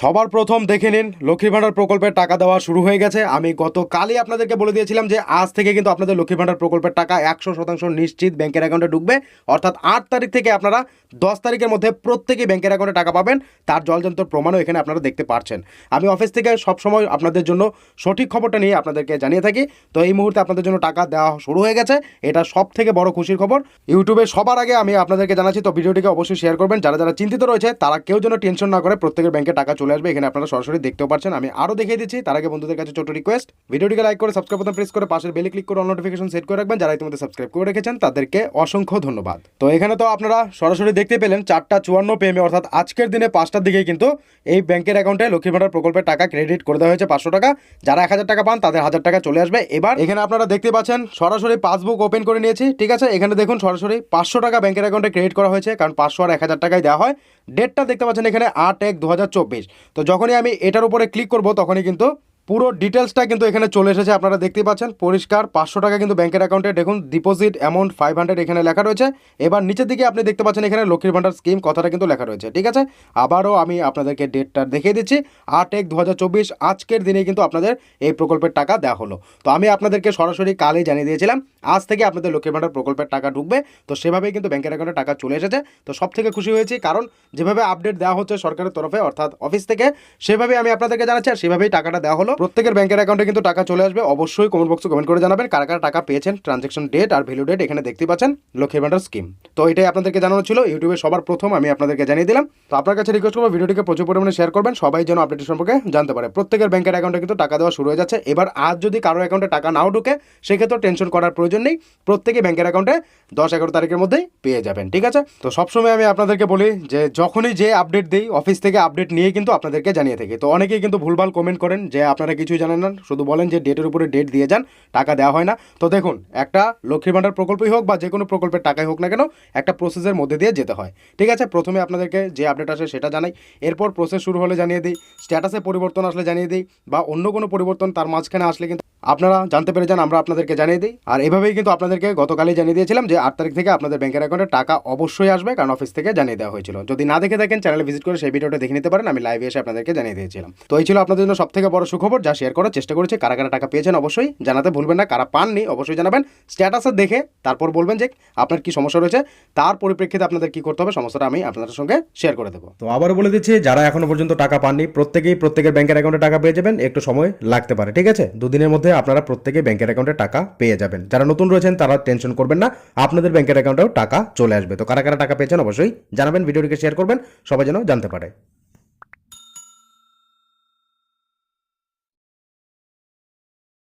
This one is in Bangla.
সবার প্রথম দেখে নিন লক্ষ্মী ভাণ্ডার প্রকল্পের টাকা দেওয়া শুরু হয়ে গেছে। আমি গতকালই আপনাদেরকে বলে দিয়েছিলাম যে আজ থেকে কিন্তু আপনাদের লক্ষ্মী ভাণ্ডার প্রকল্পের টাকা একশো শতাংশ নিশ্চিত ব্যাংকের অ্যাকাউন্টে ঢুকবে। অর্থাৎ আট তারিখ থেকে আপনারা দশ তারিখের মধ্যে প্রত্যেকেই ব্যাংকের অ্যাকাউন্টে টাকা পাবেন। তার জলযন্ত্র প্রমাণও এখানে আপনারা দেখতে পাচ্ছেন আমি অফিস থেকে সবসময় আপনাদের জন্য সঠিক খবরটা নিয়ে আপনাদেরকে জানিয়ে থাকি। তো এই মুহূর্তে আপনাদের জন্য টাকা দেওয়া শুরু হয়ে গেছে। এটা সব থেকে বড় খুশির খবর। ইউটিউবে সবার আগে আমি আপনাদেরকে জানাচ্ছি, তো ভিডিওটিকে অবশ্যই শেয়ার করবেন। যারা যারা চিন্তিত রয়েছে, তারা কেউ যেন টেনশন না করে প্রত্যেকের ব্যাংকে টাকা চলে আসবে, এখানে আপনারা সরাসরি দেখতেও পাচ্ছেন আমি আরও দেখিয়ে দিচ্ছি, তার আগে বন্ধুদের কাছে ছোট রিকোয়েস্ট ভিডিওটিকে লাইক করে সাবস্ক্রাইব বাটন প্রেস করে, পাশের বেলে ক্লিক করে অল নোটিফিকেশন সেট করে রাখবেন। যারা ইতিমধ্যে সাবস্ক্রাইব করে রেখেছেন, তাদেরকে অসংখ্য ধন্যবাদ। তো এখানে তো আপনারা সরাসরি দেখতে পেলেন, চারটা চুয়ান্ন পেমে অর্থাৎ আজকের দিনে পাঁচটার দিকে কিন্তু এই ব্যাংকের অ্যাকাউন্টে লক্ষ্মী ভাণ্ডার প্রকল্পের টাকা ক্রেডিট করে দেওয়া হয়েছে পাঁচশো টাকা। যারা এক হাজার টাকা পান, তাদের হাজার টাকা চলে আসবে। এবার এখানে আপনারা দেখতে পাচ্ছেন, সরাসরি পাসবুক ওপেন করে নিয়েছি, ঠিক আছে? এখানে দেখুন সরাসরি পাঁচশো টাকা ব্যাংকের অ্যাকাউন্টে ক্রেডিট করা হয়েছে, কারণ পাঁচশো আর এক হাজার টাকায় দেওয়া হয়। ডেটটা দেখতে পাচ্ছেন এখানে আট এক দু হাজার চব্বিশ। তো যখনই আমি এটার উপরে ক্লিক করব তখনই কিন্তু পুরো ডিটেলসটা কিন্তু এখানে চলে এসেছে, আপনারা দেখতে পাচ্ছেন। পরিষ্কার, পাঁচশো টাকা কিন্তু ব্যাংকের অ্যাকাউন্টে দেখুন ডিপোজিট অ্যামাউন্ট ফাইভ হান্ড্রেড এখানে লেখা রয়েছে। এবার নিচের দিকে আপনি দেখতে পাচ্ছেন, এখানে লক্ষ্মীর ভাণ্ডার স্কিম কথাটা কিন্তু লেখা রয়েছে, ঠিক আছে? আবারও আমি আপনাদেরকে ডেটটা দেখিয়ে দিচ্ছি। আট এক দু আজকের দিনে কিন্তু আপনাদের এই প্রকল্পের টাকা দেওয়া হলো। তো আমি আপনাদেরকে সরাসরি কালেই জানিয়ে দিয়েছিলাম, আজ থেকে আপনাদের লক্ষ্মীর ভাণ্ডার প্রকল্পের টাকা ঢুকবে। তো সেভাবেই কিন্তু ব্যাংকের অ্যাকাউন্টে টাকা চলে এসেছে। তো সব থেকে খুশি হয়েছি, কারণ যেভাবে আপডেট দেওয়া হচ্ছে সরকারের তরফে, অর্থাৎ অফিস থেকে সেভাবে আমি আপনাদেরকে জানাচ্ছি, আর সেভাবেই টাকাটা দেওয়া হলো। প্রত্যেকের ব্যাংকের অ্যাকাউন্টে কিন্তু টাকা চলে আসবে। অবশ্যই কমেন্ট বক্সে কমেন্ট করে জানাবেন কারা কারা টাকা পেয়েছেন ট্রানজ্যাকশন ডেট আর ভ্যালু ডেট এখানে দেখতে পাচ্ছেন লক্ষ্মীর ভাণ্ডার স্কিম তো এটাই আপনাদেরকে জানানো ছিল, ইউটিউবে সবার প্রথম আমি আপনাদেরকে জানিয়ে দিলাম। তো আপনার কাছে রিকোয়েস্ট করব, ভিডিওটিকে প্রচুর পরিমাণে শেয়ার করবেন, সবাই যেন আপডেট সম্পর্কে জানতে পারে। প্রত্যেকের ব্যাংকের অ্যাকাউন্টে কিন্তু টাকা দেওয়া শুরু হয়ে যাচ্ছে। এবার আজ যদি কারও অ্যাকাউন্টে টাকা নাও ঢুকে সেক্ষেত্রে টেনশন করার প্রয়োজন নেই। প্রত্যেকে ব্যাংকের অ্যাকাউন্টে দশ এগারো তারিখের মধ্যেই পেয়ে যাবেন, ঠিক আছে? তো সবসময় আমি আপনাদেরকে বলি যে, যখনই যে আপডেট দিই অফিস থেকে আপডেট নিয়ে কিন্তু আপনাদেরকে জানিয়ে থাকি। তো অনেকেই কিন্তু ভুলভাল কমেন্ট করেন যে আপনারা কিছুই জানেন না, শুধু বলেন যে ডেটের উপরে ডেট দিয়ে যান, টাকা দেওয়া হয় না। তো দেখুন, একটা লক্ষ্মীর ভাণ্ডার প্রকল্পই হোক বা যে কোনো প্রকল্পের টাকাই হোক না কেন, একটা প্রসেসের মধ্যে দিয়ে যেতে হয়। ঠিক আছে? প্রথমে আপনাদেরকে যে আপডেট আসে সেটা জানাই। এরপর প্রসেস শুরু হলে জানিয়ে দিই স্ট্যাটাসে পরিবর্তন আসলে জানিয়ে দিই, বা অন্য কোনো পরিবর্তন তার মাঝখানে আসলে কিন্তু আপনারা জানতে পেরে যান, আমরা আপনাদেরকে জানিয়ে দিই। আর এভাবেই কিন্তু আপনাদেরকে গতকালই জানিয়ে দিয়েছিলাম যে, আট তারিখ থেকে আপনাদের ব্যাংকের অ্যাকাউন্টে টাকা অবশ্যই আসবে, কারণ অফিস থেকে জানিয়ে দেওয়া হয়েছিল। যদি না দেখে থাকেন চ্যানেলে ভিজিট করে সেই ভিডিওটা দেখে নিতে পারেন, আমি লাইভে এসে আপনাদেরকে জানিয়ে দিয়েছিলাম। তো এই ছিল আপনাদের জন্য সব থেকে বড় সুখবর, যা শেয়ার করার চেষ্টা করেছি। কারা কারা টাকা পেয়েছেন অবশ্যই জানাতে ভুলবেন না, কারা পাননি অবশ্যই জানাবেন। স্ট্যাটাসে দেখে তারপর বলবেন যে, আপনার কি সমস্যা রয়েছে, তার পরিপ্রেক্ষিতে আপনাদের কি করতে হবে সমস্যাটা আমি আপনাদের সঙ্গে শেয়ার করে দেবো। তো আবারও বলে দিচ্ছি, যারা এখনও পর্যন্ত টাকা পাননি, প্রত্যেকেই প্রত্যেকের ব্যাংকের অ্যাকাউন্টে টাকা পেয়ে যাবেন, একটু সময় লাগতে পারে, ঠিক আছে? দুদিনের মধ্যে আপনারা প্রত্যেকে ব্যাংকের অ্যাকাউন্টে টাকা পেয়ে যাবেন। যারা নতুন রয়েছেন, তারা টেনশন করবেন না। আপনাদের ব্যাংকের অ্যাকাউন্টেও টাকা চলে আসবে। তো কারা কারা টাকা পেয়েছেন, অবশ্যই জানাবেন, ভিডিওটিকে শেয়ার করবেন। সবাই যেন জানতে পারে।